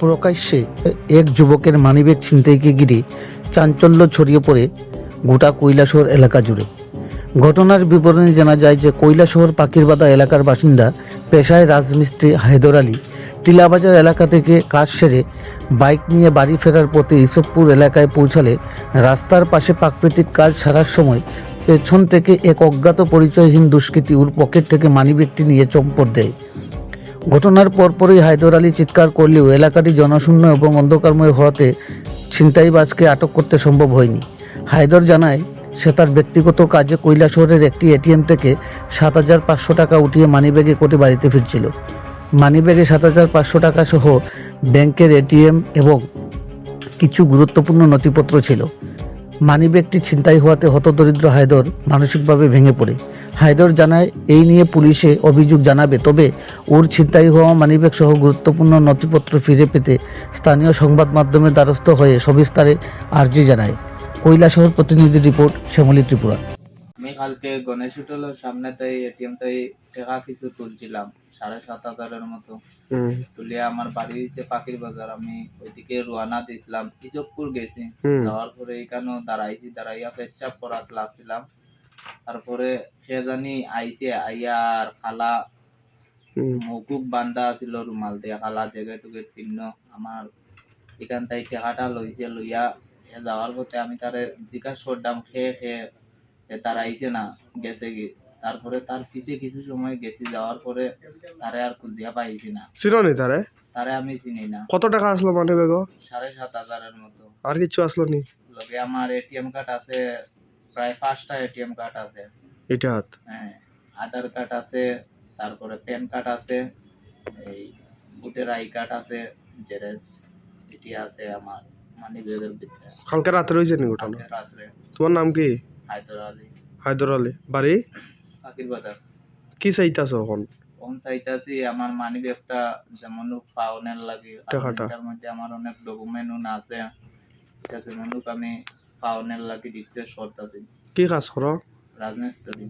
প্রকাশ্যে এক যুবকের মানিব্যাগ ছিনতাইকে ঘিরে চাঞ্চল্য ছড়িয়ে পড়ে গোটা কৈলাসহর এলাকা জুড়ে। ঘটনার বিবরণে জানা যায় যে কৈলাসহর পাখিরবাদা এলাকার বাসিন্দা পেশায় রাজমিস্ত্রি হায়দর আলী টিলাবাজার এলাকা থেকে কাজ সেরে বাইক নিয়ে বাড়ি ফেরার পথে ইসবপুর এলাকায় পৌঁছালে রাস্তার পাশে প্রাকৃতিক কাজ সারার সময় পেছন থেকে এক অজ্ঞাত পরিচয়হীন দুষ্কৃতী ওর পকেট থেকে মানিব্যাগটি নিয়ে চম্পট দেয়। ঘটনার পরপরই হায়দর আলী চিৎকার করলেও এলাকাটি জনশূন্য এবং অন্ধকারময় হওয়াতে ছিনতাইবাজকে আটক করতে সম্ভব হয়নি। হায়দর জানায়, সে তার ব্যক্তিগত কাজে কৈলাসহরের একটি এটিএম থেকে সাত হাজার পাঁচশো টাকা উঠিয়ে মানিব্যাগে করে বাড়িতে ফিরছিল। মানিব্যাগে সাত হাজার পাঁচশো টাকা সহ ব্যাংকের এটিএম এবং কিছু গুরুত্বপূর্ণ নথিপত্র ছিল। মানিব্যাগটি ছিনতাই হওয়াতে হতদরিদ্র হায়দর মানসিকভাবে ভেঙে পড়ে। হায়দর জানায়, এই নিয়ে পুলিশে অভিযোগ জানাবে, তবে ওর ছিনতাই হওয়া মানিব্যাগ সহ গুরুত্বপূর্ণ নথিপত্র ফিরে পেতে স্থানীয় সংবাদ মাধ্যমের দ্বারস্থ হয়ে সবিস্তারে আর্জি জানায়। কৈলাসহর প্রতিনিধি রিপোর্ট, শ্যামলী ত্রিপুরা। আমি কালকে গণেশ হোটেলের সামনে তাই এটিএম তাই টাকা কিছু তুলছিলাম। সাড়ে সাত হাজারের মতো। তুলে আমার বাড়ি হচ্ছে পাখির বাজার আমি ওইদিকে রোয়ানা দিয়েছিলাম ইসবপুর গেছি। যাওয়ার পরে এখানেও দাঁড়াইছি দাঁড়াইয়া পেচ্ছাপ করাত লাগছিলাম। তারপরে সে জানি আইসে আইয়ার খালা মকুব বান্ধা আছিল রুমাল দিয়ে খালা জেগে টুকে ফিন্ন আমার এখান তাই টাকাটা লইছে লইয়া যাওয়ার পথে আমি তারে জিজ্ঞাসা করলাম খেয়ে খেয়ে তার আইছে না গেছে কি? তারপরে তার পিছে কিছু সময় গেছি যাওয়ার পরে তারে আর খুঁজিয়া পাইছি না। চিনি তারে? তারে আমি চিনি না। কত টাকা আসলো মানে বেগ? সাড়ে সাত হাজারের মতো। আর কিছু আসলো নি? লগে আমার এটিএম কার্ড আছে প্রায় পাঁচটা এটিএম কার্ড আছে। এটা হাত। হ্যাঁ আধার কার্ড আছে তারপরে প্যান কার্ড আছে এই ভোটের আই কার্ড আছে জেরেস এটি আছে আমার মানি ব্যাগের ভিতরে। কালকে রাতে রয়েছে নি ঘটনা? রাত্রে। তোমার নাম কি? হায়দর আলী। হায়দর আলী। বাড়ি? ফাকির বাজার কি চাইতাছ এখন কোন চাইতাছি আমার মানি ব্যাগটা যেমন পাওনের লাগে তার এটার মধ্যে আমার অনেক ডকুমেন্ট আছে যাতে মনুক আমি পাওনের লাগে রিকোয়েস্ট করতেছি কি কাজ করো রাজমিস্ত্রি